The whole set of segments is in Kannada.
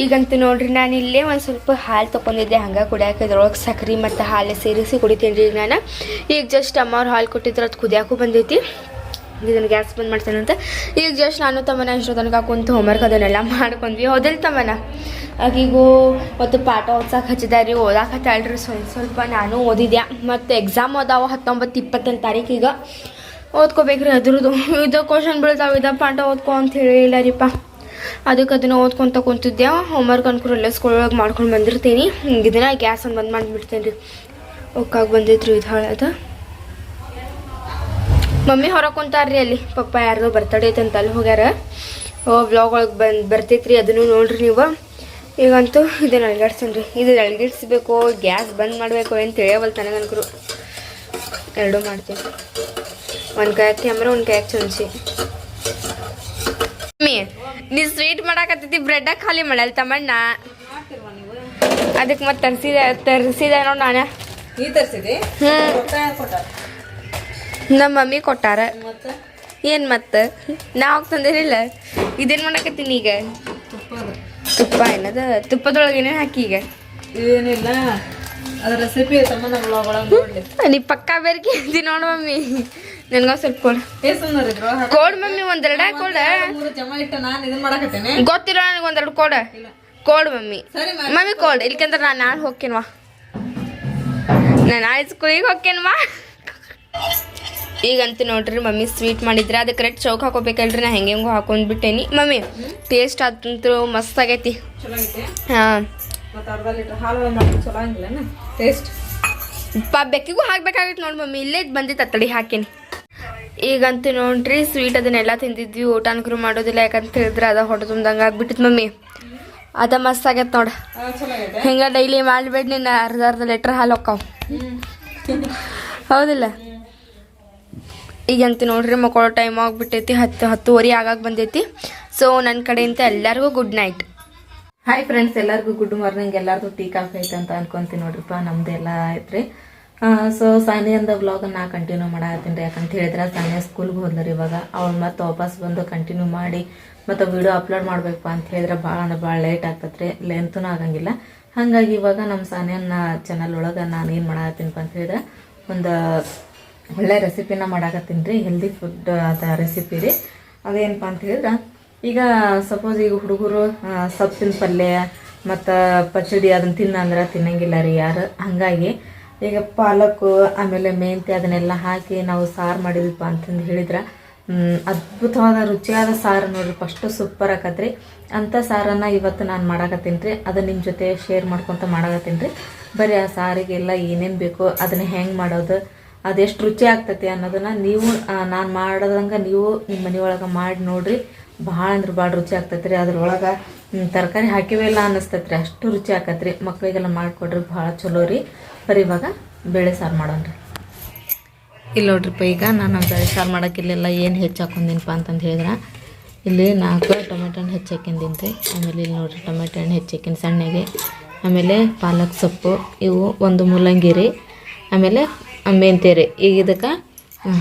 ಈಗಂತೂ ನೋಡ್ರಿ, ನಾನು ಇಲ್ಲೇ ಒಂದು ಸ್ವಲ್ಪ ಹಾಲು ತೊಗೊಂಡಿದ್ದೆ ಹಂಗೆ ಕುಡಿಯೋಕೆ ಇದ್ರೊಳಗೆ ಸಕ್ರೆ ಮತ್ತು ಹಾಲು ಸೇರಿಸಿ ಕುಡಿತೀನಿ ರೀ ನಾನು. ಈಗ ಜಸ್ಟ್ ಅಮ್ಮವ್ರು ಹಾಲು ಕೊಟ್ಟಿದ್ರೆ, ಅದು ಕುದಿಯೋಕ್ಕೂ ಬಂದೈತಿ. ಇದನ್ನು ಗ್ಯಾಸ್ ಬಂದ್ ಮಾಡ್ತೇನಂತ ಈಗ ಜಸ್ಟ್ ನಾನು ತಮ್ಮನ ಇಷ್ಟೋ ತನಕ ಕುಂತು ಹೋಮ್ವರ್ಕ್ ಅದನ್ನೆಲ್ಲ ಮಾಡ್ಕೊಂಡ್ವಿ. ಹೌದಿಲ್ಲ ತಮ್ಮನ? ಆಗೀಗೂ ಮತ್ತು ಪಾಠ ಓದ್ಸಕ್ಕೆ ಹಚ್ಚಿದಾರಿ ಓದಾಕ ಹತ್ತಾಳ್ರಿ. ಸ್ವಲ್ಪ ಸ್ವಲ್ಪ ನಾನು ಓದಿದ್ಯಾ. ಮತ್ತು ಎಕ್ಸಾಮ್ ಅದಾವ ಹತ್ತೊಂಬತ್ತು ಇಪ್ಪತ್ತನೇ ತಾರೀಕಿಗೆ ಓದ್ಕೋಬೇಕ್ರಿ ಅದ್ರದ್ದು ಇದು ಕ್ವಶನ್ ಬೀಳ್ತಾವ ಇದ ಪಾಠ ಓದ್ಕೊ ಅಂತ ಹೇಳಿಲ್ಲ ರೀಪ್ಪ ಅದಕ್ಕೆ ಅದನ್ನು ಓದ್ಕೊಂತ ಕುಂತಿದ್ದೆ. ಹೋಮ್ವರ್ಕ್ ಅನ್ಕೂರು ಎಲ್ಲ ಸ್ಕೂಲೊಳಗೆ ಮಾಡ್ಕೊಂಡು ಬಂದಿರ್ತೀನಿ. ಇದನ್ನ ಗ್ಯಾಸ್ ಅನ್ನು ಬಂದ್ ಮಾಡಿಬಿಡ್ತೇನೆ ರೀ. ಒಕ್ಕಾಗಿ ಬಂದಿದ್ರು ಇದು ಹಾಳದ ಮಮ್ಮಿ ಹೊರಗೆ ಕುಂತಾರ್ರಿ ಅಲ್ಲಿ. ಪಪ್ಪ ಯಾರ್ದೋ ಬರ್ತಡೇ ಅಂತ ಅಲ್ಲಿ ಹೋಗ್ಯಾರ. ಓ ಬ್ಲಾಗ್ ಒಳಗೆ ಬಂದು ಬರ್ತೈತ್ರಿ ಅದನ್ನು ನೋಡ್ರಿ ನೀವು. ಈಗಂತೂ ಇದನ್ನು ರೀ. ಇದು ಅಳ್ಗಿಡ್ಸ್ಬೇಕು ಗ್ಯಾಸ್ ಬಂದ್ ಮಾಡಬೇಕು ಏನು ತಿಳಿಯವಲ್ ನನಗನ್ಕರು ಎರಡೂ ಮಾಡ್ತೀನಿ. ಒಂದು ಕಾಯಕ್ಕೆ ಅಂದ್ರೆ ಒಂದು ಕಾಯಕ್ಕೆ ಮಮ್ಮಿ ನೀ ಸ್ವೀಟ್ ಮಾಡಾಕತ್ತೈತಿ ಬ್ರೆಡ್ ಖಾಲಿ ಮಾಡಲ್ ತಮ್ಮಣ್ಣ ಅದಕ್ಕೆ ಮತ್ತೆ ತರಿಸಿದ ತರ್ಸಿದ ನೋಡಿ ನಾನು. ನೀ ತರ್ಸಿದಿ? ನಮ್ಮ ಮಮ್ಮಿ ಕೊಟ್ಟಾರ. ಏನು ಮತ್ತೆ? ನಾವು ತಂದಿರಲಿಲ್ಲ. ಇದೇನು ಮಾಡಕತ್ತೀನಿ ಈಗ? ತುಪ್ಪ ಏನದ? ತುಪ್ಪದೊಳಗೆ ಏನೇನು ಹಾಕಿ ಈಗ? ಏನಿಲ್ಲ. ಅದ್ರ ರೆಸಿಪಿ ತಮ್ಮನ ನೀ ಪಕ್ಕಾ ಬೇರೆ ಕೇಳ್ತೀನಿ ನೋಡು ಮಮ್ಮಿ. ನನ್ಗೊಂದು ಸ್ವಲ್ಪ ಕೊಡು. ಕೊಡ್ ಮಮ್ಮಿ ಒಂದೆರಡ ಕೊಡ. ಗೊತ್ತಿಲ್ಲ ನನಗೆ ಒಂದೆರಡು ಕೊಡ. ಕೊಡ್ ಮಮ್ಮಿ. ಮಮ್ಮಿ ಕೊಡು. ಇಲ್ಕಂದ್ರ ನಾನು ನಾಳೆ ಹೋಗ್ತೇನ್ವಾ ನಾನು ನಾಳೆ ಸ್ಕೂಲಿಗೆ ಹೋಗ್ಕೇನ್ವಾ ಈಗಂತೂ ನೋಡ್ರಿ ಮಮ್ಮಿ ಸ್ವೀಟ್ ಮಾಡಿದ್ರೆ ಅದಕ್ಕೆ ಕರೆಕ್ಟ್ ಚೌಕ್ ಹಾಕೋಬೇಕಲ್ರಿ ನಾ ಹೆಂಗೆ ಹೆಂಗೋ ಹಾಕೊಂಡ್ಬಿಟ್ಟೇನಿ. ಮಮ್ಮಿ ಟೇಸ್ಟ್ ಆದಂತೂ ಮಸ್ತ್ ಆಗೈತಿ. ಹಾಂ. ಟೇಸ್ಟ್ ಪಾ ಬೆಕ್ಕಿಗೂ ಹಾಕ್ಬೇಕಾಗಿತ್ತು ನೋಡಿ ಮಮ್ಮಿ. ಇಲ್ಲೇ ಬಂದಿತ್ತು ತಡಿ ಹಾಕೀನಿ. ಈಗಂತೂ ನೋಡ್ರಿ ಸ್ವೀಟ್ ಅದನ್ನೆಲ್ಲ ತಿಂದಿದ್ವಿ ಊಟ ಅನ್ಕರು ಮಾಡೋದಿಲ್ಲ ಯಾಕಂತ ಹೇಳಿದ್ರೆ ಅದ ಹೊಟ್ಟೆ ತುಂಬ್ದಂಗೆ ಆಗ್ಬಿಟ್ಟಿತ್ತು ಮಮ್ಮಿ. ಅದ ಮಸ್ತ್ ಆಗೈತೆ ನೋಡು. ಹಿಂಗ ಡೈಲಿ ಮಾಡ್ಬೇಡ ನಿನ್ನ ಅರ್ಧ ಅರ್ಧ ಲೀಟ್ರ್ ಹಾಲು ಹೊಕ್ಕಾವ ಹೌದಿಲ್ಲ? ಈಗಂತೂ ನೋಡ್ರಿ ಮಕ್ಕಳು ಟೈಮ್ ಆಗ್ಬಿಟ್ಟೈತಿ ಹತ್ತು ಹತ್ತುವರೆ ಆಗಾಗ ಬಂದೈತಿ. ಸೊ ನನ್ನ ಕಡೆಯಿಂದ ಎಲ್ಲರಿಗೂ ಗುಡ್ ನೈಟ್ ಹಾಯ್ ಫ್ರೆಂಡ್ಸ್ ಎಲ್ಲರಿಗೂ ಗುಡ್ ಮಾರ್ನಿಂಗ್ ಎಲ್ಲರಿಗೂ ಟೀ ಕಾಫಿ ಐತೆ ಅಂತ ಅನ್ಕೊಂತೀನಿ ನೋಡ್ರಿಪ್ಪ ನಮ್ದು ಎಲ್ಲ ಐತ್ರಿ. ಸೊ ಸಾನಿಯಂದ ವ್ಲಾಗನ್ನು ನಾ ಕಂಟಿನ್ಯೂ ಮಾಡಾಕತ್ತೀನಿ ರೀ. ಯಾಕಂತ ಹೇಳಿದ್ರೆ, ಸಾನಿಯಾ ಸ್ಕೂಲ್ಗೆ ಹೋದ್ಲರಿ ಇವಾಗ. ಅವಳು ಮತ್ತೆ ವಾಪಸ್ ಬಂದು ಕಂಟಿನ್ಯೂ ಮಾಡಿ ಮತ್ತು ವಿಡಿಯೋ ಅಪ್ಲೋಡ್ ಮಾಡಬೇಕು ಅಂತ ಹೇಳಿದ್ರೆ, ಭಾಳ ಅಂದ್ರೆ ಭಾಳ ಲೇಟ್ ಆಗ್ತತ್ರಿ ಲೆಂತೂ ಆಗಂಗಿಲ್ಲ. ಹಾಗಾಗಿ ಇವಾಗ ನಮ್ಮ ಸಾನಿಯನ್ನ ಚಾನಲ್ ಒಳಗೆ ನಾನು ಏನು ಮಾಡತ್ತೀನಪ್ಪ ಅಂತ ಹೇಳಿದ್ರೆ, ಒಂದು ಒಳ್ಳೆ ರೆಸಿಪಿನ ಮಾಡಾಕತ್ತೀನಿ ರೀ. ಹೆಲ್ದಿ ಫುಡ್ ಅದ ರೆಸಿಪಿ ರೀ. ಅದೇನಪ್ಪ ಅಂತ ಹೇಳಿದ್ರೆ, ಈಗ ಸಪೋಸ್ ಈಗ ಹುಡುಗರು ಸೊಪ್ಪಿನ ಪಲ್ಯ ಮತ್ತು ಪಚಡಿ ಅದನ್ನ ತಿನ್ನಂದ್ರೆ ತಿನ್ನಂಗಿಲ್ಲ ರೀ ಯಾರು. ಹಾಗಾಗಿ ಈಗ ಪಾಲಕ್ಕು ಆಮೇಲೆ ಮೆಂತ್ಯ ಅದನ್ನೆಲ್ಲ ಹಾಕಿ ನಾವು ಸಾರು ಮಾಡಿದ್ವಪ್ಪ ಅಂತಂದು ಹೇಳಿದ್ರೆ. ಅದ್ಭುತವಾದ ರುಚಿಯಾದ ಸಾರು ನೋಡ್ರಿ, ಫಸ್ಟು ಸೂಪರ್ ಆಕತ್ರಿ. ಅಂಥ ಸಾರನ್ನು ಇವತ್ತು ನಾನು ಮಾಡಾಕತ್ತೀನಿ ರೀ ಅದು ನಿಮ್ಮ ಜೊತೆ ಶೇರ್ ಮಾಡ್ಕೊತ ಮಾಡಾಕತ್ತೀನಿ ರೀ ಬರೀ ಆ ಸಾರಿಗೆಲ್ಲ ಏನೇನು ಬೇಕೋ ಅದನ್ನ ಹೆಂಗೆ ಮಾಡೋದು, ಅದೆಷ್ಟು ರುಚಿ ಆಗ್ತೈತಿ ಅನ್ನೋದನ್ನು ನೀವು ನಾನು ಮಾಡೋದಂಗೆ ನೀವು ನಿಮ್ಮ ಮನೆಯೊಳಗೆ ಮಾಡಿ ನೋಡ್ರಿ. ಭಾಳ ಅಂದ್ರೆ ಭಾಳ ರುಚಿ ಆಗ್ತೈತೆ ರೀ ಅದ್ರೊಳಗೆ. ತರಕಾರಿ ಹಾಕಿವೆಲ್ಲ ಅನ್ನಿಸ್ತೈತ್ರಿ. ಅಷ್ಟು ರುಚಿ ಆಕತ್ರಿ. ಮಕ್ಕಳಿಗೆಲ್ಲ ಮಾಡಿಕೊಡ್ರಿ, ಭಾಳ ಚಲೋ ರೀ. ಬರೀ ಇವಾಗ ಬೇಳೆ ಸಾರು ಮಾಡೋಣ ರೀ ಇಲ್ಲಿ ನೋಡ್ರಿಪ್ಪ, ಈಗ ನಾನು ಬೇಳೆ ಸಾರು ಮಾಡೋಕ್ಕಿಲ್ಲೆಲ್ಲ ಏನು ಹೆಚ್ಚು ಹಾಕೊಂಡಿನಪ್ಪ ಅಂತಂದು ಹೇಳಿದ್ರೆ. ಇಲ್ಲಿ ನಾಲ್ಕು ಟೊಮೆಟೊ ಹಣ್ಣು ಹೆಚ್ಚು ಹಾಕಿಂದೀನಿ ರೀ ಆಮೇಲೆ ಇಲ್ಲಿ ನೋಡ್ರಿ, ಟೊಮೆಟೊ ಹಣ್ಣು ಹೆಚ್ಚಾಕಿನ ಸಣ್ಣಗೆ. ಆಮೇಲೆ ಪಾಲಕ್ ಸೊಪ್ಪು, ಇವು ಒಂದು ಮೂಲಂಗಿ ರೀ. ಆಮೇಲೆ ಮೆಂತ್ಯ ರೀ. ಈಗ ಇದಕ್ಕೆ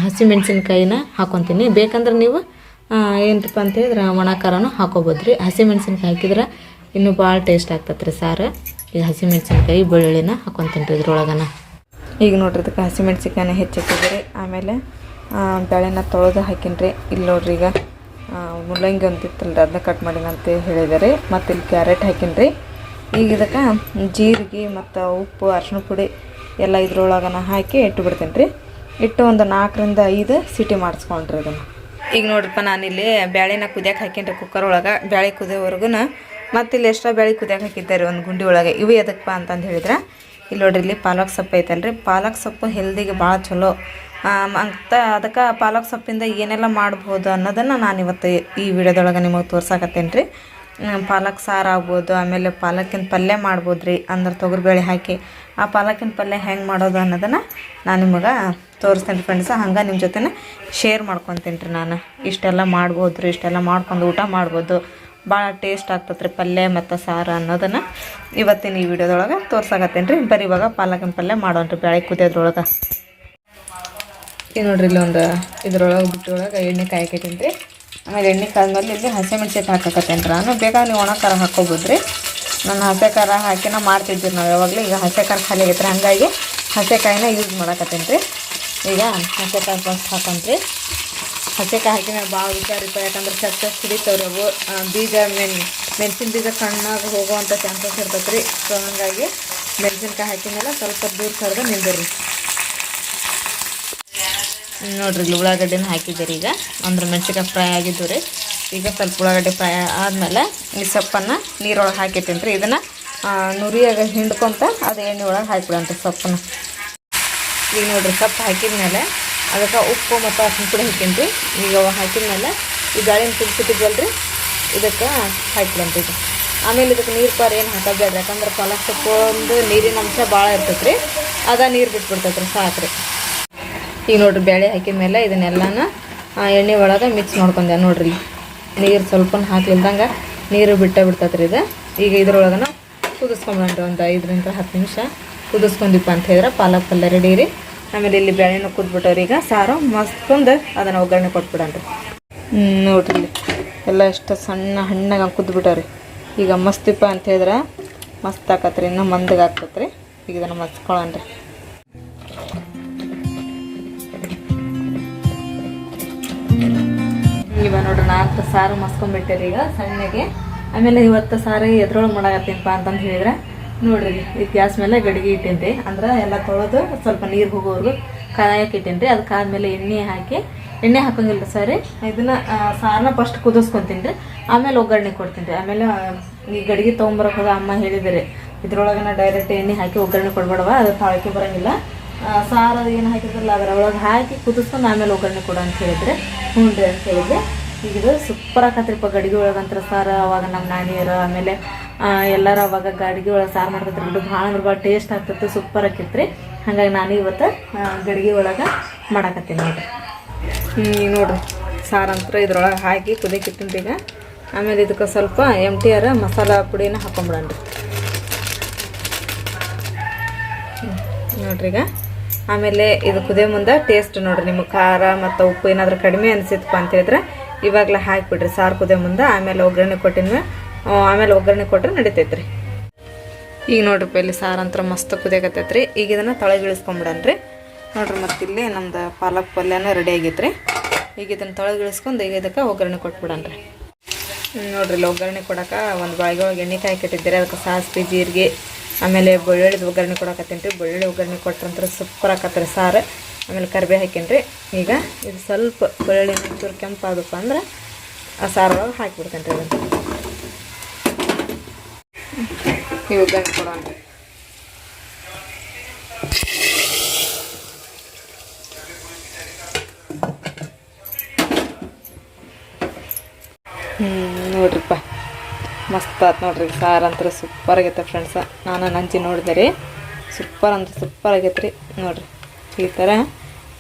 ಹಸಿಮೆಣಸಿನ್ಕಾಯಿನ ಹಾಕೊತೀನಿ. ಬೇಕಂದ್ರೆ ನೀವು ಏನಪ್ಪ ಅಂತ ಹೇಳಿದ್ರೆ ಒಣ ಖಾರನೂ ಹಾಕೋಬೋದು ರೀ ಹಸಿಮೆಣ್ಸಿನ್ಕಾಯಿ ಹಾಕಿದ್ರೆ ಇನ್ನೂ ಭಾಳ ಟೇಸ್ಟ್ ಆಗ್ತೈತೆ ರೀ ಸಾರು. ಈಗ ಹಸಿಮೆಣ್ಸಿನ್ಕಾಯಿ, ಬೆಳ್ಳುಳ್ಳಿನ ಹಾಕೊತೀನಿ ರೀ ಇದ್ರೊಳಗನ. ಈಗ ನೋಡ್ರಿ ಇದಕ್ಕೆ ಹಸಿಮೆಣ್ಸಿನ್ಕಾಯಿನ ಹೆಚ್ಚಿಟ್ಟಿದ್ರಿ ಆಮೇಲೆ ಬೇಳೆನ ತೊಳೆದು ಹಾಕಿನ್ರಿ. ಇಲ್ಲಿ ನೋಡ್ರಿ ಈಗ ಮುಲ್ಲಂಗಿ ಒಂದಿತ್ತಲ್ರಿ ಅದನ್ನ ಕಟ್ ಮಾಡಿನ ಅಂತ ಹೇಳಿದಾರೆ. ಮತ್ತು ಇಲ್ಲಿ ಕ್ಯಾರೆಟ್ ಹಾಕಿನ್ರಿ. ಈಗ ಇದಕ್ಕೆ ಜೀರಿಗೆ ಮತ್ತು ಉಪ್ಪು, ಅರ್ಶಿಣ ಪುಡಿ ಎಲ್ಲ ಇದ್ರೊಳಗನ ಹಾಕಿ ಇಟ್ಟು ಬಿಡ್ತೀನಿ ರೀ ಇಟ್ಟು ಒಂದು ನಾಲ್ಕರಿಂದ ಐದು ಸಿಟಿ ಮಾಡಿಸ್ಕೊಂಡ್ರಿ ಇದನ್ನು. ಈಗ ನೋಡ್ರಿಪ್ಪ ನಾನಿಲ್ಲಿ ಬ್ಯಾಳೆನ ಕುದಿಯಕ್ಕೆ ಹಾಕಿನ್ರಿ ಕುಕ್ಕರ್ ಒಳಗೆ. ಬ್ಯಾಳೆ ಕುದಿಯೋವರೆಗೂ ಮತ್ತು ಇಲ್ಲಿ ಎಷ್ಟೋ ಬ್ಯಾಳೆ ಕುದಿಯಕ್ಕೆ ಹಾಕಿದ್ದಾರೆ ಒಂದು ಗುಂಡಿ ಒಳಗೆ. ಇವು ಎದಕ್ಕಪ್ಪ ಅಂತಂದು ಹೇಳಿದ್ರೆ. ಇಲ್ಲಿ ನೋಡ್ರಿ ಇಲ್ಲಿ ಪಾಲಕ್ ಸೊಪ್ಪು ಐತಲ್ರಿ. ಪಾಲಕ್ ಸೊಪ್ಪು ಹೆಲ್ದಿಗೆ ಭಾಳ ಚಲೋ. ಅಂತ ಅದಕ್ಕೆ ಪಾಲಕ್ ಸೊಪ್ಪಿಂದ ಏನೆಲ್ಲ ಮಾಡ್ಬೋದು ಅನ್ನೋದನ್ನು ನಾನು ಇವತ್ತು ಈ ವಿಡಿಯೋದೊಳಗೆ ನಿಮಗೆ ತೋರ್ಸಾಕತ್ತೇನೆ ರೀ ಪಾಲಕ್ ಸಾರು ಆಗ್ಬೋದು, ಆಮೇಲೆ ಪಾಲಕಿನ ಪಲ್ಯ ಮಾಡ್ಬೋದು ರೀ ಅಂದ್ರೆ ತೊಗರಿಬೇಳೆ ಹಾಕಿ. ಆ ಪಾಲಕಿನ ಪಲ್ಯ ಹೆಂಗೆ ಮಾಡೋದು ಅನ್ನೋದನ್ನು ನಾನು ನಿಮಗೆ ತೋರಿಸ್ತೇನೆ ರೀ ಫ್ರೆಂಡ್ಸ ಹಂಗೆ ನಿಮ್ಮ ಜೊತೆನೆ ಶೇರ್ ಮಾಡ್ಕೊತೀನಿ ರೀ ನಾನು. ಇಷ್ಟೆಲ್ಲ ಮಾಡ್ಬೋದು ರೀ ಇಷ್ಟೆಲ್ಲ ಮಾಡ್ಕೊಂಡು ಊಟ ಮಾಡ್ಬೋದು. ಭಾಳ ಟೇಸ್ಟ್ ಆಗ್ತತ್ರಿ ರೀ ಪಲ್ಯ ಮತ್ತು ಸಾರು ಅನ್ನೋದನ್ನು ಇವತ್ತಿನ ಈ ವಿಡಿಯೋದೊಳಗೆ ತೋರ್ಸಾಕತ್ತೇನೆ ರೀ ಬರೀ ಇವಾಗ ಪಾಲಕಿನ ಪಲ್ಯ ಮಾಡೋಣ ರೀ ಬೆಳಗ್ಗೆ ಕುದಿಯೋದ್ರೊಳಗೆ. ಈಗ ನೋಡ್ರಿ ಇಲ್ಲಿ ಒಂದು ಇದ್ರೊಳಗೆ ಬಿಟ್ಟೊಳಗೆ ಎಣ್ಣೆ ಕಾಯಕ್ಕಿಟ್ಟೀನಿ ರೀ ಆಮೇಲೆ ಎಣ್ಣೆ ಕಾದ್ಮೇಲೆ ಇಲ್ಲಿ ಹಸಿಮೆಣ್ಸಿಕಾಯಿ ಹಾಕಕತ್ತೇನೆ ನಾನು. ಬೇಗ ನೀವು ಒಣ ಖಾರ ರೀ ನಾನು ಹಸೆ ಖಾರ ಹಾಕಿನ ಮಾಡ್ತಿದ್ದೀವಿ ನಾವು ಯಾವಾಗಲೂ. ಈಗ ಹಸೆ ಖಾರ ಖಾಲಿ ರೀ ಹಾಗಾಗಿ ಹಸೆಕಾಯಿನ ಯೂಸ್ ಮಾಡಕತ್ತೇನೆ ರೀ ಈಗ ಹಸೆಕಾಯಿ ಫಸ್ಟ್ ಹಾಕೊಂತ್ರಿ ಹಸೆಕಾಯಿ ಹಾಕಿನ ಭಾಳ ಹುಷಾರಿಪ್ಪ ಯಾಕಂದ್ರೆ ಚಚ್ಚ ಸಿಡಿತಾವ್ರಿ ಅವು. ಬೀಜ ಮೆನ್, ಮೆಣಸಿನ ಬೀಜ ಕಣ್ಣಾಗ ಹೋಗುವಂಥ ಚಾನ್ಸಸ್ ಇರ್ತೈತೆ ರೀ ಸೊ ಹಾಗಾಗಿ ಮೆಣಸಿನ್ಕಾಯಿ ಹಾಕಿದ್ಮೇಲೆ ಸ್ವಲ್ಪ ದೂರ ಕರೆದು ನಿಂದಿರಿ ನೋಡ್ರಿ, ಇಲ್ಲಿ ಉಳ್ಳಾಗಡ್ಡಿನ ಹಾಕಿದ್ದೀರಿ ಈಗ. ಅಂದ್ರೆ ಮೆಣಸಿನ್ಕಾಯಿ ಫ್ರೈ ಆಗಿದ್ದು ರೀ. ಈಗ ಸ್ವಲ್ಪ ಉಳ್ಳಾಗಡ್ಡೆ ಫ್ರೈ ಆದಮೇಲೆ ಈ ಸೊಪ್ಪನ್ನು ನೀರೊಳಗೆ ಹಾಕಿತ್ತೀನಿ ರೀ ಇದನ್ನು ನುರಿಯಾಗ ಹಿಂಡ್ಕೊಂತ ಅದು ಎಣ್ಣೆ ಒಳಗೆ ಹಾಕ್ಬಿಡಂತ ಸೊಪ್ಪನ್ನು. ಈಗ ನೋಡ್ರಿ ಸೊಪ್ಪು ಹಾಕಿದ್ಮೇಲೆ ಅದಕ್ಕೆ ಉಪ್ಪು ಮತ್ತು ಅರ್ಶಿನ ಪುಡಿ ಹಾಕಿನ್ರಿ ರೀ ಈಗ ಹಾಕಿದ ಮೇಲೆ ಈ ಗಾಳಿನ ಕುದಿಸಿಟ್ಟಿದ್ವಲ್ರಿ ಇದಕ್ಕೆ ಹಾಕ್ಲಂತ ಈಗ ಆಮೇಲೆ ಇದಕ್ಕೆ ನೀರು ಪಾರು ಏನು ಹಾಕಬೇಡ್ರಿ. ಯಾಕಂದ್ರೆ ಪಾಲಕ್ ಸೊಪ್ಪು ಒಂದು ನೀರಿನ ಅಂಶ ಭಾಳ ಇರ್ತೈತೆ ರೀ ಅದ ನೀರು ಬಿಟ್ಬಿಡ್ತೈತೆ ರೀ ಸಾಕು ರೀ ಈಗ ನೋಡ್ರಿ ಬೇಳೆ ಹಾಕಿದ ಮೇಲೆ ಇದನ್ನೆಲ್ಲನ ಎಣ್ಣೆ ಒಳಗೆ ಮಿಕ್ಸ್ ಮಾಡ್ಕೊಂಡೆ ನೋಡ್ರಿ ನೀರು ಸ್ವಲ್ಪ ಹಾಕ್ಲಿಲ್ದಂಗೆ ನೀರು ಬಿಟ್ಟೇ ಬಿಡ್ತೈತೆ ರೀ ಇದು. ಈಗ ಇದ್ರೊಳಗನ ಕುದಿಸ್ಕೊಂಬಂಡ್ರಿ ಒಂದು ಐದರಿಂದ ಹತ್ತು ನಿಮಿಷ. ಕುದಿಸ್ಕೊಂಡಿಪ್ಪ ಅಂತ ಹೇಳಿದ್ರೆ ಪಾಲಕ್ ಪಲ್ಯ ರೆಡಿ ರೀ. ಆಮೇಲೆ ಇಲ್ಲಿ ಬೇಳೆನ ಕುದ್ಬಿಟ್ಟವ್ರಿ ಈಗ. ಸಾರು ಮಸ್ತ್ಕೊಂಡು ಅದನ್ನು ಒಗ್ಗರಣೆ ಕೊಟ್ಬಿಡನ್ರಿ ಹ್ಞೂ ನೋಡ್ರಿ ಎಲ್ಲ ಎಷ್ಟು ಸಣ್ಣ ಹಣ್ಣಾಗ ಕುದ್ಬಿಟ್ಟವ್ರಿ ಈಗ ಮಸ್ತಿಪ್ಪ ಅಂತ ಹೇಳಿದ್ರೆ ಮಸ್ತ್ ಆಕತ್ರಿ, ಇನ್ನೂ ಮಂದಗೆ ಹಾಕತ್ರಿ ರೀ ಈಗ ಇದನ್ನು ಮಸ್ಕೊಳ್ಳೋಣ್ರಿ ಇವ ನೋಡ್ರಿ ನಾಲ್ಕು ಸಾರು ಮಸ್ಕೊಂಡ್ಬಿಟ್ಟೇರಿ ಈಗ ಸಣ್ಣಗೆ. ಆಮೇಲೆ ಇವತ್ತು ಸಾರು ಎದ್ರೊಳಗೆ ಮಾಡಾಕತ್ತೀನಪ್ಪ ಅಂತಂದು ಹೇಳಿದ್ರೆ ನೋಡ್ರಿ, ಈ ಗ್ಯಾಸ್ ಮೇಲೆ ಗಡಿಗೆ ಇಟ್ಟಿನ್ರಿ. ಅಂದ್ರೆ ಎಲ್ಲ ತೊಳೆದು ಸ್ವಲ್ಪ ನೀರು ಹೋಗೋವರೆಗೂ ಕಾಯಕ್ಕೆ ಇಟ್ಟಿನ್ರಿ. ಅದಕ್ಕೆ ಆದ್ಮೇಲೆ ಎಣ್ಣೆ ಹಾಕಿ, ಎಣ್ಣೆ ಹಾಕೋಂಗಿಲ್ಲ ಸರಿ? ಇದನ್ನ ಸಾರನ್ನ ಫಸ್ಟ್ ಕುದಿಸ್ಕೊಂತೀನಿ ರೀ ಆಮೇಲೆ ಒಗ್ಗರಣೆ ಕೊಡ್ತೀನಿ ರೀ ಆಮೇಲೆ ಈ ಗಡಿಗೆ ತೊಗೊಂಬರಕ್ಕೆ ಹೋದ ಅಮ್ಮ ಹೇಳಿದಿರಿ. ಇದ್ರೊಳಗನ ಡೈರೆಕ್ಟ್ ಎಣ್ಣೆ ಹಾಕಿ ಒಗ್ಗರಣೆ ಕೊಡ್ಬೇಡವ? ಅದು ತಾಳಕ್ಕೆ ಬರೋಂಗಿಲ್ಲ. ಸಾರು ಏನು ಹಾಕಿದ್ರಲ್ಲ ಅದರ ಒಳಗೆ ಹಾಕಿ ಕುದಿಸ್ಕೊಂಡು ಆಮೇಲೆ ಒಗ್ಗರಣೆ ಕೊಡು ಅಂತ ಹೇಳಿದ್ರೆ. ಹ್ಞೂ ರೀ ಅಂತ ಹೇಳಿದ್ರೆ ಈಗ ಇದು ಸೂಪರ್ ಆಕತ್ರಿಪ್ಪ ಗಡಿಗೆ ಒಳಗಂತ್ರ ಸಾರು ಅವಾಗ ನಮ್ಮ ನಾನಿಯರು ಆಮೇಲೆ ಎಲ್ಲರೂ ಅವಾಗ ಗಡಿಗೆ ಒಳಗೆ ಸಾರು ಮಾಡ್ತಿದ್ರು ಇದು ಭಾಳ ಅಂದ್ರೆ ಭಾಳ ಟೇಸ್ಟ್ ಆಗ್ತಿತ್ತು ಸೂಪರ್ ಆಕೈತ್ರಿ. ಹಾಗಾಗಿ ನಾನು ಇವತ್ತು ಗಡಿಗೆ ಒಳಗೆ ಮಾಡಾಕತ್ತೀನಿ ನೋಡಿರಿ. ನೋಡ್ರಿ ಸಾರಂತ್ರ ಇದ್ರೊಳಗೆ ಹಾಕಿ ಕುದಿಯಕ್ಕಿಟ್ಟಿನ್ರಿ ಈಗ. ಆಮೇಲೆ ಇದಕ್ಕೆ ಸ್ವಲ್ಪ ಎಂ ಟಿ ಆರ್ ಮಸಾಲ ಪುಡಿನ ಹಾಕೊಂಬಿಡೋಣ್ರಿ ನೋಡ್ರಿ ಈಗ. ಆಮೇಲೆ ಇದು ಕುದಿಯೋ ಮುಂದೆ ಟೇಸ್ಟ್ ನೋಡ್ರಿ, ನಿಮಗೆ ಖಾರ ಮತ್ತು ಉಪ್ಪು ಏನಾದರೂ ಕಡಿಮೆ ಅನಿಸಿತ್ತಪ್ಪ ಅಂತ ಹೇಳಿದ್ರೆ ಇವಾಗಲೇ ಹಾಕಿಬಿಡ್ರಿ ಸಾರು ಕುದಿಯೋ ಮುಂದೆ, ಆಮೇಲೆ ಒಗ್ಗರಣೆ ಕೊಟ್ಟಿನ ಆಮೇಲೆ ಒಗ್ಗರಣೆ ಕೊಟ್ಟರೆ ನಡಿತೈತ್ರಿ. ಈಗ ನೋಡ್ರಿ ಇಲ್ಲಿ ಸಾರು ಅಂತ ಮಸ್ತ್ ಕುದಿಯಾಕತ್ತೈತ್ರಿ. ಈಗ ಇದನ್ನು ತೊಳೆಗೆ ಇಳಿಸ್ಕೊಂಬಿಡನ್ರಿ ನೋಡ್ರಿ ಮತ್ತೆ ಇಲ್ಲಿ ನಮ್ದು ಪಾಲಕ್ ಪಲ್ಯನ ರೆಡಿ ಆಗೈತ್ರಿ. ಈಗ ಇದನ್ನು ತೊಳೆಗೆ ಇಳಿಸ್ಕೊಂಡು ಈಗ ಇದಕ್ಕೆ ಒಗ್ಗರಣೆ ಕೊಟ್ಬಿಡನ್ರಿ. ನೋಡ್ರಿ ಇಲ್ಲಿ ಒಗ್ಗರಣೆ ಕೊಡೋಕೆ ಒಂದು ಬಾಳಿಗೆ ಒಳಗೆ ಎಣ್ಣೆ ಕಾಯಿ ಕಟ್ಟಿದ್ದೀರಿ. ಅದಕ್ಕೆ ಸಾಸಿವೆ, ಜೀರಿಗೆ, ಆಮೇಲೆ ಬೆಳ್ಳುಳ್ಳಿದು ಒಗ್ಗರಣೆ ಕೊಡಕತ್ತೀನಿ ರೀ ಬೆಳ್ಳುಳ್ಳಿ ಒಗ್ಗರಣೆ ಕೊಟ್ರಂತ್ರ ಸೂಪರ್ ರೀ ಸಾರು. ಆಮೇಲೆ ಕರಿಬೇ ಹಾಕೀನಿ ಈಗ ಇದು ಸ್ವಲ್ಪ ಬೆಳ್ಳುಳ್ಳಿ ಚೂರು ಕೆಂಪಾದಪ್ಪ ಅಂದ್ರೆ ಆ ಸಾರು ಒಳಗೆ ಹಾಕಿಬಿಡ್ತೇನೆ ರೀ ಅದನ್ನು ಒಗ್ಗರಣೆ ಕೊಡೋಣ. ಹ್ಞೂ ನೋಡ್ರಿಪ್ಪ. ಮಸ್ತ್ ಆತು ನೋಡ್ರಿ ಸಾರು ಅಂತ ಸೂಪರ್ ಆಗೈತೆ ಫ್ರೆಂಡ್ಸ ನಾನು ನಂಚಿ ನೋಡಿದೆ ರೀ. ಸೂಪರ್ ಅಂದ್ರೆ ಸೂಪರ್ ಆಗೈತೆ ರೀ. ನೋಡ್ರಿ. ಈ ಥರ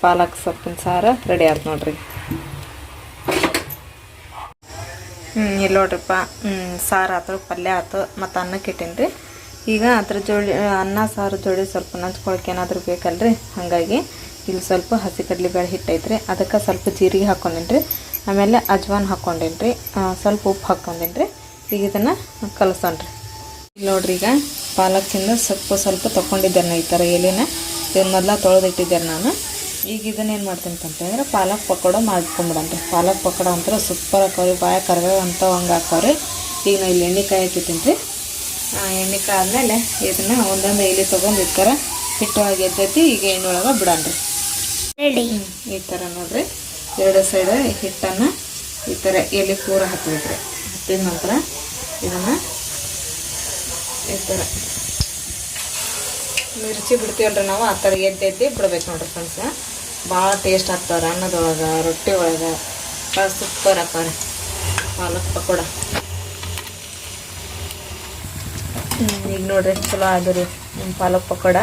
ಪಾಲಕ್ ಸೊಪ್ಪಿನ ಸಾರು ರೆಡಿ ಆಯ್ತು ನೋಡ್ರಿ. ಹ್ಞೂ ಇಲ್ಲಿ ನೋಡ್ರಿಪ್ಪ. ಸಾರು ಆತು, ಪಲ್ಯ ಆಯ್ತು ಮತ್ತು ಅನ್ನಕ್ಕೆ ಇಟ್ಟೀನಿ ರೀ ಈಗ ಅದ್ರ ಜೋಡಿ ಅನ್ನ, ಸಾರು ಜೋಡಿ ಸ್ವಲ್ಪ ನಂಚ್ಕೊಳಕ್ಕೆ ಏನಾದರೂ ಬೇಕಲ್ರಿ? ಹಾಗಾಗಿ ಇಲ್ಲಿ ಸ್ವಲ್ಪ ಹಸಿ ಕಡ್ಲೆಬೇಳೆ ಹಿಟ್ಟೈತೆ ರೀ ಅದಕ್ಕೆ ಸ್ವಲ್ಪ ಜೀರಿಗೆ ಹಾಕ್ಕೊಂಡೇನಿ ರೀ ಆಮೇಲೆ ಅಜ್ವಾನ್ ಹಾಕ್ಕೊಂಡೇನಿ ರೀ ಸ್ವಲ್ಪ ಉಪ್ಪು ಹಾಕ್ಕೊಂಡೇನಿ ರೀ ಈಗ ಇದನ್ನು ಕಲಸೋಣ್ರಿ. ಇಲ್ಲಿ ನೋಡ್ರಿ ಈಗ ಪಾಲಕ್ಕಿಂದ ಸೊಪ್ಪು ಸ್ವಲ್ಪ ಸ್ವಲ್ಪ ತೊಗೊಂಡಿದ್ದೇನೆ ಈ ಥರ ಎಲೆನ. ಇದನ್ನ ಮೊದಲ ತೊಳೆದಿಟ್ಟಿದ್ದೆ ನಾನು. ಈಗ ಇದನ್ನ ಏನು ಮಾಡ್ತೀನಿ ಅಂತಂತಂದ್ರೆ ಪಾಲಕ್ ಪಕೋಡ ಮಾಡ್ಕೊಂಬಿಡಂತೆ ಪಾಲಕ್ ಪಕೋಡ ಅಂತಾರೆ ಸೂಪರ್ ಹಾಕವ್ರಿ ಬಾಯ ಕರ್ಗ ಅಂತ ಹಂಗೆ ಹಾಕವ್ರಿ. ಈಗ ನಾವು ಇಲ್ಲಿ ಎಣ್ಣೆಕಾಯಿ ಹಾಕಿದ್ದೀನಿ ರೀ ಎಣ್ಣೆ ಕಾಯಿ ಆದಮೇಲೆ ಇದನ್ನು ಒಂದೊಂದು ಎಲೆ ತೊಗೊಂಡು ಈ ಹಿಟ್ಟು ಹಿಟ್ಟೊಳಗೆ ಎದ್ದೈತಿ ಈಗ ಎಣ್ಣೆ ಒಳಗೆ ಬಿಡೋಣ್ರಿ ರೆಡಿ ಈ ಥರ ನೋಡ್ರಿ. ಎರಡು ಸೈಡ್ ಹಿಟ್ಟನ್ನು ಈ ಥರ ಎಲೆ ಪೂರ ಹಾಕ್ಬೇಕ್ರಿ ಹತ್ತಿದ ನಂತರ ಇದನ್ನು ಈ ಥರ ಮಿರ್ಚಿ ಬಿಡ್ತೀವಲ್ರಿ ನಾವು, ಆ ಥರ ಎದ್ದೈತಿ ಬಿಡ್ಬೇಕು ನೋಡ್ರಿ ಫ್ರೆಂಡ್ಸ್ ಭಾಳ ಟೇಸ್ಟ್ ಆಗ್ತಾವ್ರಿ ಅನ್ನದೊಳಗೆ, ರೊಟ್ಟಿ ಒಳಗೆ. ಭಾಳ ಸೂಪರ್ ಹಾಕವ್ರಿ ಪಾಲಕ್ ಪಕೋಡ. ಈಗ ನೋಡ್ರಿ ಚಲೋ ಆದು ರೀ ಪಾಲಕ್ ಪಕೋಡ.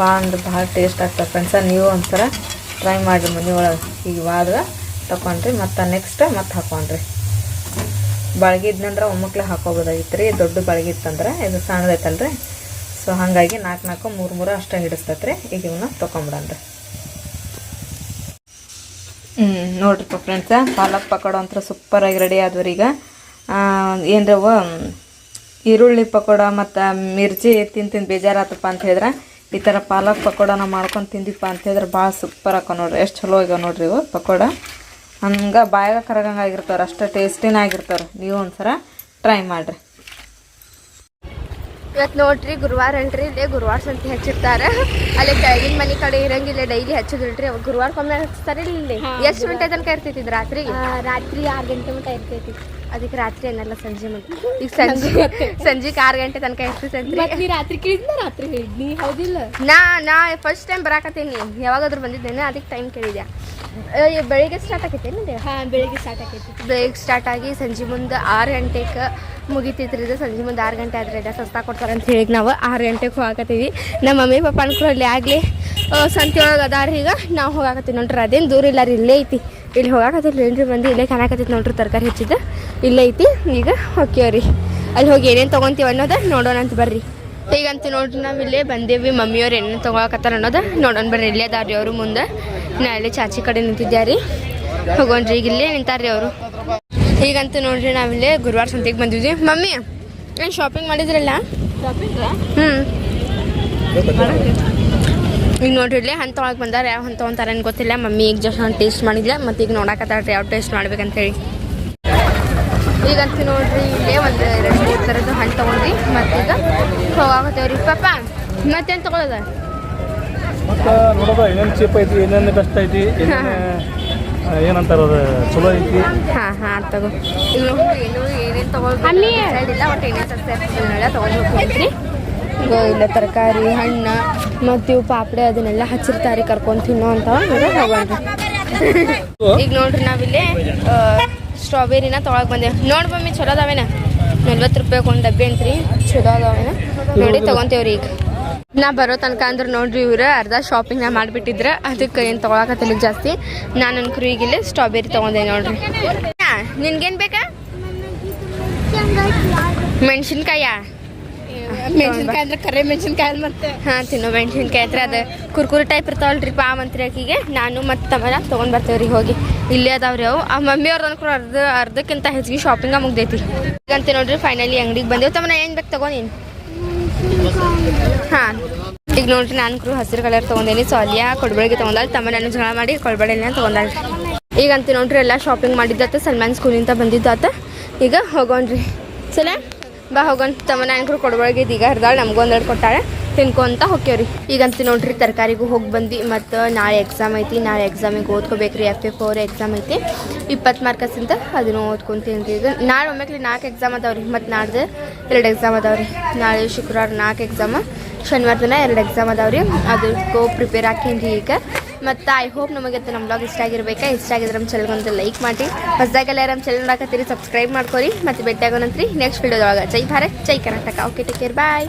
ಭಾಳ ಅಂದ್ರೆ ಭಾಳ ಟೇಸ್ಟ್ ಆಗ್ತದೆ ಫ್ರೆಂಡ್ಸ ನೀವು ಒಂದ್ಸಲ ಟ್ರೈ ಮಾಡಿರಿ ಮನೆ ಒಳಗೆ. ಈಗ ವಾದ ತಗೊಂಡ್ರಿ ಮತ್ತು ನೆಕ್ಸ್ಟ್ ಮತ್ತೆ ಹಾಕೊಂಡ್ರಿ. ಬಾಳ್ಗಿದ್ನಂದ್ರೆ ಒಮ್ಮಕ್ಲೆ ಹಾಕೋಬೋದಾಗಿತ್ತು ರೀ ದೊಡ್ಡ ಬಾಳ್ಗಿತ್ತಂದ್ರೆ ಇದು ಸಣ್ಣದೈತಲ್ರಿ. ಸೊ ಹಾಗಾಗಿ ನಾಲ್ಕು ನಾಲ್ಕು, ಮೂರು ಮೂರು ಅಷ್ಟೇ ಹಿಡಿಸ್ತತ್ರಿ ಈಗ ಇವನ್ನ ತೊಗೊಂಬಿಡನ್ರಿ ಹ್ಞೂ ನೋಡ್ರಿಪ್ಪ ಫ್ರೆಂಡ್ಸ ಪಾಲಕ್ ಪಕೋಡ ಅಂತ ಸೂಪರಾಗಿ ರೆಡಿ ಆದ್ರಿ ಈಗ. ಏನರವ ಈರುಳ್ಳಿ ಪಕೋಡ ಮತ್ತು ಮಿರ್ಚಿ ತಿಂದು ತಿಂದು ಬೇಜಾರಾತಪ್ಪ ಅಂತ ಹೇಳಿದ್ರೆ. ಈ ಥರ ಪಾಲಕ್ ಪಕೋಡನ ಮಾಡ್ಕೊಂಡು ತಿಂದಿಪ್ಪ ಅಂತ ಹೇಳಿದ್ರೆ ಭಾಳ ಸೂಪರ್ ಹಾಕೋ ನೋಡ್ರಿ. ಎಷ್ಟು ಚಲೋ ಆಗ್ಯಾವ ನೋಡ್ರಿ ಇವು ಪಕೋಡ. ಹಂಗೆ ಬಾಯಾಗ ಕರಗಂಗೆ ಆಗಿರ್ತಾರೆ ಅಷ್ಟು ಟೇಸ್ಟಿನ ಆಗಿರ್ತಾರೆ ನೀವು ಒಂದ್ಸಲ ಟ್ರೈ ಮಾಡಿರಿ. ಇವತ್ತು ನೋಡ್ರಿ ಗುರುವಾರ ಅಲ್ರಿ ಇಲ್ಲೇ ಗುರುವಾರ ಸಂತೆ ಹಚ್ಚಿರ್ತಾರೆ. ಅಲ್ಲಿ ಕೆಳಗಿನ ಮನೆ ಕಡೆ ಇರಂಗಿಲ್ಲ ಡೈಲಿ ಹಚ್ಚೋದಿಲ್ರಿ. ಅವಾಗ ಗುರುವಾರಕ್ಕೊಮ್ಮೆ ಹಚ್ತಾರೆ ಇಲ್ಲಿ. ಎಷ್ಟು ಗಂಟೆ ತನಕ ಇರ್ತೈತಿ ರಾತ್ರಿ? ರಾತ್ರಿ ಆರು ಗಂಟೆ ಮಟ್ಟ ಇರ್ತೈತಿ. ಅದಕ್ಕೆ ರಾತ್ರಿ ಏನಲ್ಲ ಸಂಜೆ ಮುಂದೆ ಈಗ ಸಂಜೆ ಸಂಜೆಗೆ ಆರು ಗಂಟೆ ತನಕ ಇರ್ತೈತಿ ರಾತ್ರಿ ಕೇಳಿದ್ನ? ರಾತ್ರಿ ಹೇಳಿದ್ನಿ. ಹೌದಿಲ್ಲ? ನಾ ನಾ ಫಸ್ಟ್ ಟೈಮ್ ಬರಾಕತ್ತೀನಿ. ಯಾವಾಗಾದ್ರೂ ಬಂದಿದ್ದೇನೆ ಅದಕ್ಕೆ ಟೈಮ್ ಕೇಳಿದ್ಯಾ? ಬೆಳಿಗ್ಗೆ ಸ್ಟಾರ್ಟ್ ಆಗೈತೆ ಹಾಂ ಬೆಳಿಗ್ಗೆ ಸ್ಟಾರ್ಟ್ ಆಗೈತಿ ಬೆಳಿಗ್ಗೆ ಸ್ಟಾರ್ಟ್ ಆಗಿ ಸಂಜೆ ಮುಂದೆ ಆರು ಗಂಟೆಗೆ ಮುಗಿತಿದ್ರಿ ಸಂಜೆ ಮುಂದೆ ಆರು ಗಂಟೆ ಆದ್ರೆ ಇದೆ ಸಸ್ತಾ ಕೊಡ್ತಾರೆ ಅಂತ ಹೇಳಿ ನಾವು ಆರು ಗಂಟೆಗೆ ಹೋಗಾಕತ್ತೀವಿ. ನಮ್ಮ ಮಮ್ಮಿ ಪಪ್ಪ ಅನ್ಕೊಳ್ಳಿ ಅಲ್ಲಿ ಆಗಲಿ ಸಂತೆ ಒಳಗೆ ಅದಾರ ಈಗ. ನಾವು ಹೋಗಾಕತ್ತೀವಿ ನೋಡ್ರಿ ಅದೇನು ದೂರ ಇಲ್ಲ ರೀ ಇಲ್ಲೇ ಐತಿ. ಇಲ್ಲಿ ಹೋಗಾಕತ್ತಿಲ್ಲ ಏನ್ರಿ ಬಂದು? ಇಲ್ಲೇ ಕಾಣಕತ್ತೈತಿ ನೋಡ್ರಿ ತರಕಾರಿ ಹೆಚ್ಚಿದ್ದು. ಇಲ್ಲೇ ಐತಿ. ಈಗ ಹೋಗ್ಯವ್ರಿ ಅಲ್ಲಿ ಹೋಗಿ ಏನೇನು ತೊಗೊಂತೀವಿ ಅನ್ನೋದು ನೋಡೋಣ ಅಂತ ಬರ್ರಿ. ಈಗಂತೂ ನೋಡ್ರಿ ನಾವು ಇಲ್ಲೇ ಬಂದೇವಿ ಮಮ್ಮಿಯವ್ರು ಏನೇನು ತೊಗೊಳಕತ್ತಾರ ಅನ್ನೋದು ನೋಡೋಣ ಬರ್ರಿ. ಇಲ್ಲೇ ಅದಾರ್ರಿ ಅವರು ಮುಂದೆ. ನಾ ಇಲ್ಲೇ ಚಾಚಿ ಕಡೆ ನಿಂತಿದ್ಯಾರಿ. ಹೋಗೋಣ್ರಿ ಈಗ ಇಲ್ಲೇ ನಿಂತಾರ್ರಿ ಅವರು. ಈಗಂತೂ ನೋಡ್ರಿ ನಾವಿಲ್ಲೇ ಗುರುವಾರ ಸಂತೆಗೆ ಬಂದಿದ್ವಿ. ಮಮ್ಮಿ ಏನು ಶಾಪಿಂಗ್ ಮಾಡಿದ್ರಲ್ಲ? ಹ್ಞೂ ಈಗ ನೋಡ್ರಿ ಇಲ್ಲೇ ಹಂತ ಒಳಗೆ ಬಂದಾರ. ಯಾವ ಹಂತ ಅಂತಾರ ಏನು ಗೊತ್ತಿಲ್ಲ. ಮಮ್ಮಿ ಈಗ ಜಸ್ಟ್ ಒಂದು ಟೇಸ್ಟ್ ಮಾಡಿದ್ಲ. ಮತ್ತು ಈಗ ನೋಡಕತ್ತಾಳ್ರಿ ಯಾವ ಟೇಸ್ಟ್ ಮಾಡ್ಬೇಕಂತೇಳಿ ಈಗಂತೂ ನೋಡ್ರಿ ಇಲ್ಲೇ ಒಂದು ಎರಡು ಮೂರು ಥರದ್ದು ಹಣ್ಣು ತೊಗೊಂಡ್ರಿ ಮತ್ತೀಗ ಹೋಗಾಕತ್ತೇವ್ರಿ ಪಾಪ ಮತ್ತೇನು ತೊಗೊಳೋದ? ಮತ್ತು ನೋಡೋದ ಏನೇನು ಚೀಪ್ ಐತಿ ಏನೇನು ಬೆಸ್ಟ್ ಐತಿ ಏನಂತಾರ ಅದು ಚಲೋ ಐತಿ. ಹಾಂ ಹಾಂ ತಗೋ. ನೋಡ್ರಿ ಏನು ಏನೇನು ತೊಗೊಳ್ಬೇಕು ಇಲ್ಲ. ಒಟ್ಟು ಏನೇನು ಹೋಗ್ತೀನಿ ಈಗ ಇಲ್ಲ ತರಕಾರಿ, ಹಣ್ಣು, ಮತ್ತು ಇವು ಪಾಪಡೆ ಅದನ್ನೆಲ್ಲ ಹಚ್ಚಿರ್ತಾರೆ, ಕರ್ಕೊಂಡು ತಿನ್ನೋ ಅಂತ ಹೋಗೋಣ. ಈಗ ನೋಡ್ರಿ ನಾವಿಲ್ಲಿ ಸ್ಟ್ರಾಬೆರಿನ ತೊಗೊಳಕ್ ಬಂದೇವೆ ನೋಡಿ ಮಮ್ಮಿ, ಚಲೋ ಅದಾವೇನ? ನಲ್ವತ್ತು ರೂಪಾಯಿ ಒಂದು ಡಬ್ಬಿ ಅಂತ್ರಿ. ಚಲೋ ಅದಾವೇನ? ನೋಡಿ ತಗೊಂತೇವ್ರಿ ಈಗ. ನಾ ಬರೋ ತನಕ ಅಂದ್ರೆ ನೋಡ್ರಿ ಇವ್ರು ಅರ್ಧ ಶಾಪಿಂಗ್ ನಾ ಮಾಡಿಬಿಟ್ಟಿದ್ರ. ಅದಕ್ಕೆ ಏನು ತೊಗೊಳಕತ್ತಿಲ್ಲ ಜಾಸ್ತಿ. ನಾನು ಅನ್ಕರು ಈಗ ಇಲ್ಲಿ ಸ್ಟ್ರಾಬೆರಿ ತೊಗೊಂಡೆ ನೋಡ್ರಿ. ನಿನ್ಗೇನು ಬೇಕಾ? ಮೆಣಸಿನ್ಕಾಯ? ಮೆಣಸಿನ್ಕಾಯಿ ಅಂದ್ರೆ ಕರೆ ಮೆಣಸಿನ್ಕಾಯಿ ಮತ್ತೆ ಹಾಂ, ತಿನ್ನೋ ಮೆಣಸಿನ್ಕಾಯಿ ಹತ್ರ ಅದು ಕುರ್ಕುರಿ ಟೈಪ್ ಇರ್ತಾವಲ್ರಿ ಪಾ ಅಂತ್ರಿ ಆಕಿಗೆ ನಾನು ಮತ್ತು ತಮ್ಮನ ತಗೊಂಡ್ ಬರ್ತೇವ್ರಿ ಹೋಗಿ. ಇಲ್ಲೇ ಅದಾವ್ರಿ ಅವು. ಆ ಮಮ್ಮಿ ಅವ್ರದ್ದು ಅನ್ಕೊಂಡು ಅರ್ಧ, ಅರ್ಧಕ್ಕಿಂತ ಹೆಚ್ಚಿಗೆ ಶಾಪಿಂಗ ಮುಗ್ದೈತಿ. ಈಗಂತ ನೋಡ್ರಿ ಫೈನಲಿ ಅಂಗಡಿಗೆ ಬಂದೇವು. ತಮ್ಮನ ಏನು ಬೇಕು ತಗೊಂಡೇನು ಹಾ. ಈಗ ನೋಡ್ರಿ ನಾನು ಕ್ರೂ ಹಸಿರು ಕಲರ್ ತೊಗೊಂಡೇನಿ. ಸಾಲಿಯ ಕೊಡ್ಬಳಿಗೆ ತೊಗೊಂಡಾಳ. ತಮ್ಮ ನಾನು ಜಗಳ ಮಾಡಿ ಕೊಡ್ಬೇಳೆಲ್ಲ ತೊಗೊಂಡಾಳ. ಈಗಂತ ನೋಡ್ರಿ ಎಲ್ಲ ಶಾಪಿಂಗ್ ಮಾಡಿದ್ದಾತ. ಸಲ್ಮಾನ್ ಸ್ಕೂಲಿಂದ ಬಂದಿದ್ದಾತ. ಈಗ ಹೋಗೋಣ್ರಿ. ಸಲ? ಬಾ ಹೋಗಂತ ತಮ್ಮ ನಾನು ಕೊಡ್ಬೇಳಿಗೆ ಈಗ ಹರಿದಾಳ ನಮ್ಗೊಂದೆರಡು ಕೊಟ್ಟಾಳೆ. ತಿನ್ಕೊಂತ ಹೋಗ್ಯವ್ರಿ ಈಗಂತ ನೋಡ್ರಿ ತರಕಾರಿಗೂ ಹೋಗಿ ಬಂದು ಮತ್ತು ನಾಳೆ ಎಕ್ಸಾಮ್ ಐತಿ, ನಾಳೆ ಎಕ್ಸಾಮಿಗೆ ಓದ್ಕೋಬೇಕ್ರಿ. ಎಫ್ ಎ ಅವ್ರ ಎಕ್ಸಾಮ್ ಐತಿ. ಇಪ್ಪತ್ತು ಮಾರ್ಕಸಿಂದ ಅದನ್ನು ಓದ್ಕೊಂತೀನಿ ಈಗ. ನಾಳೆ ಒಮ್ಮೆಕ್ಲಿ ನಾಲ್ಕು ಎಕ್ಸಾಮ್ ಅದಾವ್ರಿ. ಮತ್ತು ನಾಡ್ದು ಎರಡು ಎಕ್ಸಾಮ್ ಅದಾವ್ರಿ. ನಾಳೆ ಶುಕ್ರವಾರ ನಾಲ್ಕು ಎಕ್ಸಾಮ ಶನಿವಾರ ದಿನ ಎರಡು ಎಕ್ಸಾಮ್ ಅದಾವ್ರಿ. ಅದಕ್ಕೂ ಪ್ರಿಪೇರ್ ಹಾಕೀನಿ ಈಗ. ಮತ್ತು ಐ ಹೋಪ್ ನಮಗೆ ನಮ್ಮ ಬ್ಲಾಗ್ ಇಷ್ಟ ಆಗಿರ್ಬೇಕಾ? ಇಷ್ಟ ಆಗಿದ್ರೆ ನಮ್ಮ ಚಾನಲ್ಗೆ ಒಂದು ಲೈಕ್ ಮಾಡಿ. ಹೊಸದಾಗೆಲ್ಲ ನಮ್ಮ ಚಾನಲ್ ಹಾಕತ್ತೀರಿ ಸಬ್ಸ್ಕ್ರೈಬ್ ಮಾಡ್ಕೊರಿ. ಮತ್ತು ಭೇಟಿ ಆಗೋಣಂತ್ರಿ ನೆಕ್ಸ್ಟ್ ವೀಡಿಯೋದೊಳಗೆ ಜೈ ಭಾರತ್, ಜೈ Karnataka. Okay take care bye